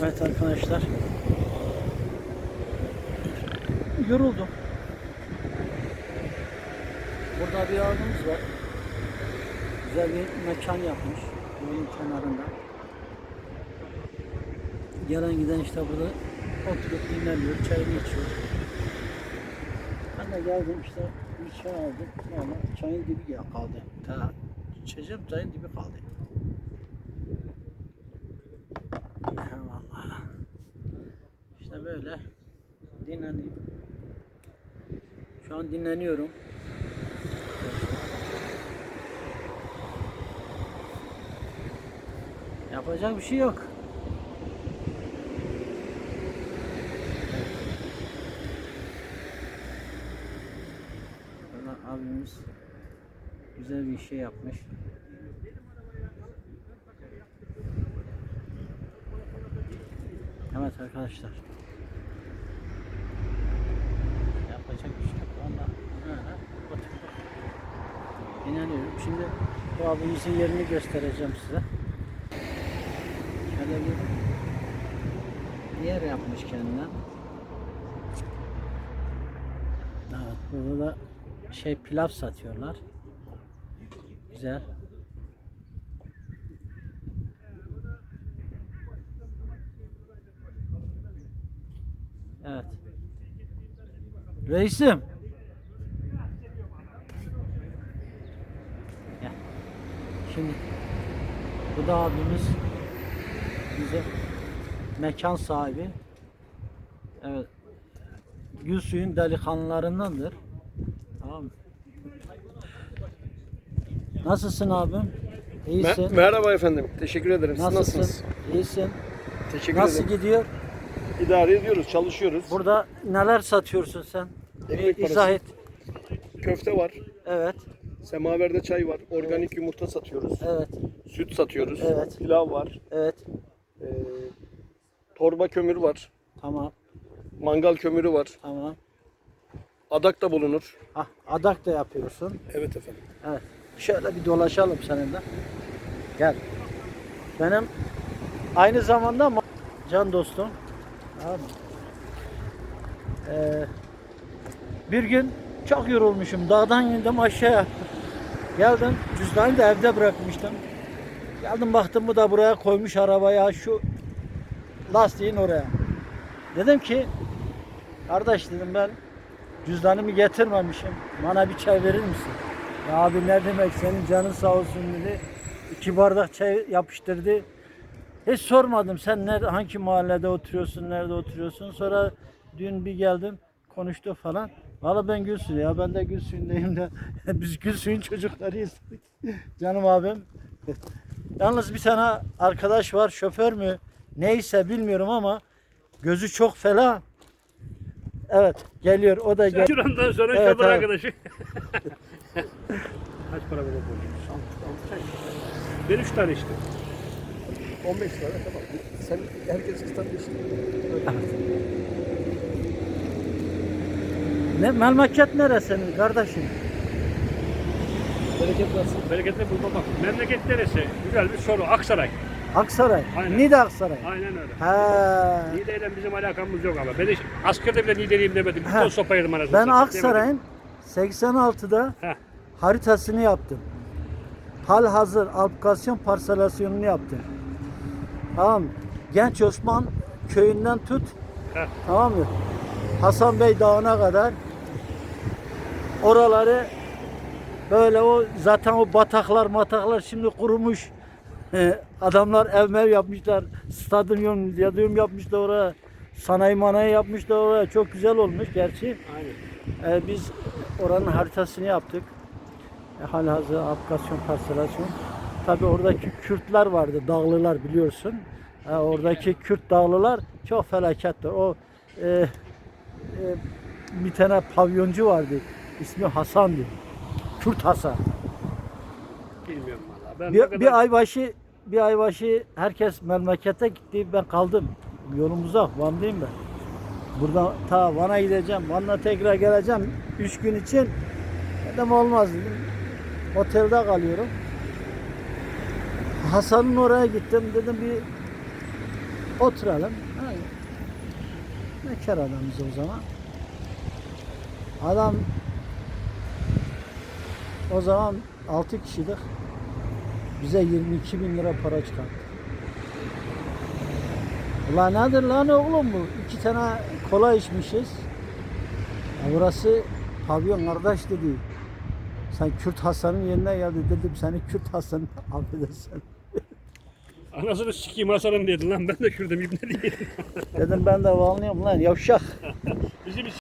Evet arkadaşlar. Yoruldum. Burada bir abimiz var. Güzel bir mekan yapmış. Yolun kenarında. Gelen giden işte burada oturup dinleniyor, çayını içiyor. Ben de geldim işte bir çay aldım. Ama çayın dibi kaldı. Ta içeceğim çayın dibi kaldı. Eyvallah. İşte böyle dinleneyim. Şu an dinleniyorum. Yapacak bir şey yok. Burada abimiz güzel bir şey yapmış. Evet arkadaşlar. Yapacak bir şey yok. Valla böyle oturduk. İnanıyorum. Şimdi bu abimizin yerini göstereceğim size. Şöyle bir yer yapmış kendine. Evet, burada da şey pilav satıyorlar. Güzel. Evet. Reisim. Gel. Şimdi bu da abimiz bize mekan sahibi. Evet. Gül suyun delikanlılarındandır. Tamam mı? Nasılsın abim? İyisin. Me- merhaba efendim. Teşekkür ederim. Siz Nasılsın? nasılsınız? İyisin. Teşekkür Nasıl ederim. gidiyor? İdare ediyoruz, çalışıyoruz. Burada neler satıyorsun sen? Ekmek Bir izah parası. et. Köfte var, Evet. semaverde çay var, organik yumurta satıyoruz, Evet. süt satıyoruz, Evet. pilav var, Evet. ee, torba kömür var, Tamam. mangal kömürü var, Tamam. adak da bulunur. Ah, adak da yapıyorsun. Evet efendim. Evet. Şöyle bir dolaşalım seninle. Gel. Benim aynı zamanda ma- can dostum. Tamam mı? Ee, bir gün çok yorulmuşum. Dağdan indim aşağıya. Geldim. Cüzdanı da evde bırakmıştım. Geldim baktım bu da buraya koymuş arabaya şu lastiğin oraya. Dedim ki kardeş dedim ben cüzdanımı getirmemişim. Bana bir çay verir misin? Ya abi ne demek senin canın sağ olsun dedi. İki bardak çay yapıştırdı. Hiç sormadım sen nerede, hangi mahallede oturuyorsun, nerede oturuyorsun. Sonra dün bir geldim konuştu falan. Valla ben Gülsün ya ben de Gülsün'deyim de biz Gülsün çocuklarıyız. Canım abim. Yalnız bir tane arkadaş var şoför mü neyse bilmiyorum ama gözü çok fela. Evet geliyor o da gel. Şurandan sonra Evet, şoför evet. arkadaşı. Kaç para böyle borcumuz? Ben üç tane içtim. 15 lira tamam. Sen herkes istemişsin. Ne memleket neresinin kardeşim? Bereket versin. Bereketli burada bak. Memleket neresi? Güzel bir soru. Aksaray. Aksaray. Aynen. Niğde Aksaray. Aynen öyle. Ha. Niğde'yle bizim alakamız yok ama. Ben hiç askerde bile Niğde'liyim demedim. Bir ton sopa yedim anasını Ben Aksaray'ın 86'da Heh. haritasını yaptım. Hal hazır aplikasyon parselasyonunu yaptım. Tamam mı? Genç Osman köyünden tut. Heh. Tamam mı? Hasan Bey Dağı'na kadar oraları böyle o zaten o bataklar mataklar şimdi kurumuş. Adamlar ev mev yapmışlar. Stadyum, stadyum yapmışlar oraya. Sanayi manayi yapmışlar oraya. Çok güzel olmuş gerçi. Aynen. Ee, biz oranın haritasını yaptık. E, halihazır aplikasyon parselasyon. Tabi oradaki Kürtler vardı, dağlılar biliyorsun. E, oradaki Kürt dağlılar çok felakettir. O e, e, bir tane pavyoncu vardı. İsmi Hasan'dı. Kürt Hasan. Bilmiyorum valla. Ben ne Bir, kadar... bir ay başı bir ay başı herkes memlekete gitti. Ben kaldım. Yolum uzak. Van'dayım ben. Buradan ta Van'a gideceğim. Van'a tekrar geleceğim. Üç gün için. Dedim olmaz dedim. Otelde kalıyorum. Hasan'ın oraya gittim. Dedim bir Oturalım. Ha, Bekar adamız o zaman. Adam o zaman 6 kişilik bize 22 bin lira para çıkarttı. Ulan nedir lan oğlum bu? İki tane kola içmişiz. Ya burası pavyon kardeş dedi. Sen Kürt Hasan'ın yerine geldi dedim seni Kürt Hasan affedersin. Anasını sikeyim Hasan'ın dedin lan ben de şurada ibne diyeyim. Dedim ben de bağlanıyorum lan yavşak. Bizi bir